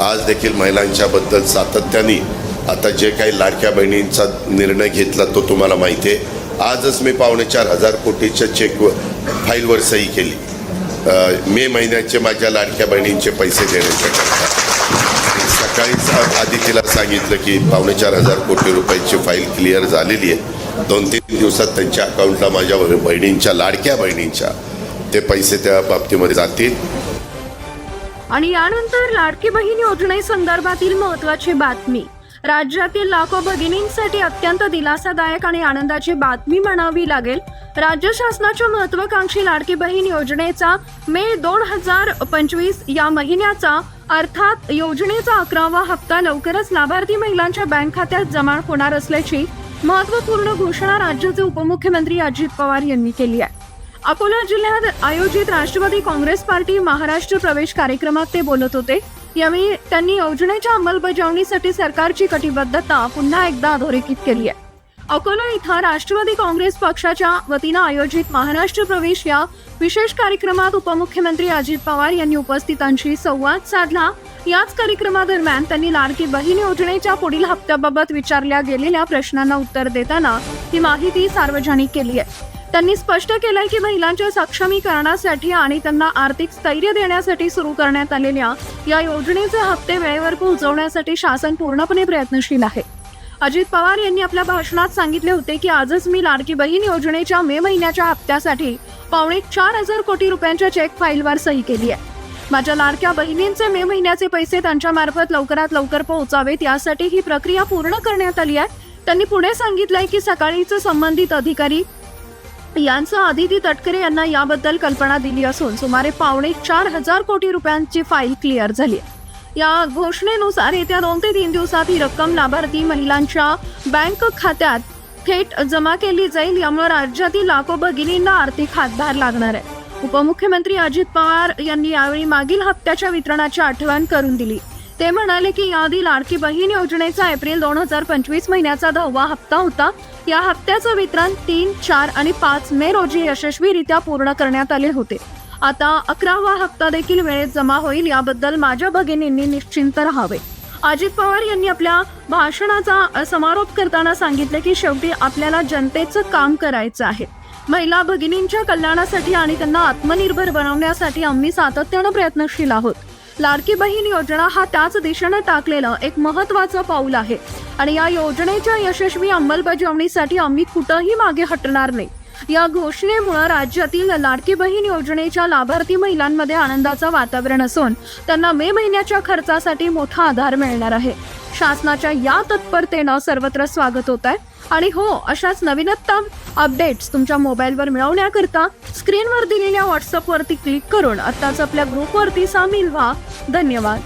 आज देखील महिलांच्याबद्दल सातत्याने आता जे काही लाडक्या बहिणींचा निर्णय घेतला तो तुम्हाला माहिती आहे. आजच मी पावणे चार हजार कोटीच्या चेक फाईलवर सही केली. मे महिन्याचे माझ्या लाडक्या बहिणींचे पैसे देण्याच्या करता सकाळीच आधी तिला सांगितलं की पावणे चार हजार कोटी रुपयाची फाईल क्लिअर झालेली आहे. दोन तीन दिवसात त्यांच्या अकाउंटला माझ्या बहिणींच्या लाडक्या बहिणींच्या ते पैसे त्या बाबतीमध्ये जातील. आणि यानंतर लाडकी बहीण योजनेसंदर्भातील महत्वाची बातमी. राज्यातील लाखो भगिनींसाठी अत्यंत दिलासादायक आणि आनंदाची बातमी म्हणावी लागेल. राज्य शासनाच्या महत्वाकांक्षी लाडकी बहीण योजनेचा मे दोन हजार पंचवीस या महिन्याचा अर्थात योजनेचा अकरावा हप्ता लवकरच लाभार्थी महिलांच्या बँक खात्यात जमा होणार असल्याची महत्त्वपूर्ण घोषणा राज्याचे उपमुख्यमंत्री अजित पवार यांनी केली आहे. अकोला जिल्ह्यात आयोजित राष्ट्रवादी काँग्रेस पार्टी महाराष्ट्र प्रवेश कार्यक्रमात ते बोलत होते. यावेळी त्यांनी योजनेच्या अंमलबजावणीसाठी सरकारची कटिबद्धता पुन्हा एकदा अधोरेखित केली आहे. अकोला इथं राष्ट्रवादी काँग्रेस पक्षाच्या वतीनं आयोजित महाराष्ट्र प्रवेश या विशेष कार्यक्रमात उपमुख्यमंत्री अजित पवार यांनी उपस्थितांशी संवाद साधला. याच कार्यक्रमादरम्यान त्यांनी लाडकी बहीण योजनेच्या पुढील हप्त्याबाबत विचारल्या गेलेल्या प्रश्नांना उत्तर देताना ही माहिती सार्वजनिक केली आहे. त्यांनी स्पष्ट केलंय की महिलांच्या सक्षमीकरणासाठी आणि त्यांना आर्थिक स्थैर्य देण्यासाठी सुरू करण्यात आलेल्या या योजनेचे हप्ते वेळेवर पोहोचवण्यासाठी शासन पूर्णपणे प्रयत्नशील आहे. अजित पवार यांनी आपल्या भाषणात सांगितले होते की आजच मी लाडकी बहीण योजनेच्या मे महिन्याच्या हप्त्यासाठी पावणे चार हजार कोटी रुपयांच्या चेक फाईलवर सही केली आहे. माझ्या लाडक्या बहिणींचे मे महिन्याचे पैसे त्यांच्यामार्फत लवकरात लवकर पोहोचावेत यासाठी ही प्रक्रिया पूर्ण करण्यात आली आहे. त्यांनी पुढे सांगितलंय की सकाळीचे संबंधित अधिकारी यांचं आदिती तटकरे यांना याबद्दल कल्पना दिली असून सुमारे पावणे चार हजार कोटी रुपयांची फाईल क्लिअर झाली आहे. या घोषणेनुसार येत्या दोन ते तीन दिवसात ही रक्कम लाभार्थी महिलांच्या बँक खात्यात थेट जमा केली जाईल यामुळे राज्यातील लाखो भगिनींना आर्थिक हातभार लागणार आहे. उपमुख्यमंत्री अजित पवार यांनी यावेळी मागील हप्त्याच्या वितरणाची आठवण करून दिली. ते म्हणाले की याआधी लाडकी बहीण योजनेचा एप्रिल दोन हजार पंचवीस महिन्याचा दहावा हप्ता होता या हप्त्याचं वितरण तीन चार आणि पाच मे रोजी यशस्वीरित्या पूर्ण करण्यात आले होते. आता अकरावा हप्ता देखील वेळेत जमा होईल याबद्दल माझ्या भगिनींनी निश्चिंत राहावे. अजित पवार यांनी आपल्या भाषणाचा समारोप करताना सांगितले की शेवटी आपल्याला जनतेचं काम करायचं आहे. महिला भगिनींच्या कल्याणासाठी आणि त्यांना आत्मनिर्भर बनवण्यासाठी आम्ही सातत्यानं प्रयत्नशील आहोत. लाडकी बहीण योजना हा त्याच दिशेनं टाकलेलं एक महत्वाचं पाऊल आहे. आणि या योजनेच्या यशस्वी अंमलबजावणीसाठी आम्ही कुठंही मागे हटणार नाही. या घोषणेमुळे राज्यातील लाडकी बहीण योजनेच्या लाभार्थी महिलांमध्ये आनंदाचं वातावरण असून त्यांना मे महिन्याच्या खर्चासाठी मोठा आधार मिळणार आहे. शासनाच्या या तत्परतेनं सर्वत्र स्वागत होत आहे आणि हो अशाच नवीनतम अपडेट्स तुमच्या मोबाईलवर मिळवण्याकरता स्क्रीनवर दिलेल्या व्हॉट्सअपवरती क्लिक करून आत्ताच आपल्या ग्रुपवरती सामील व्हा. धन्यवाद.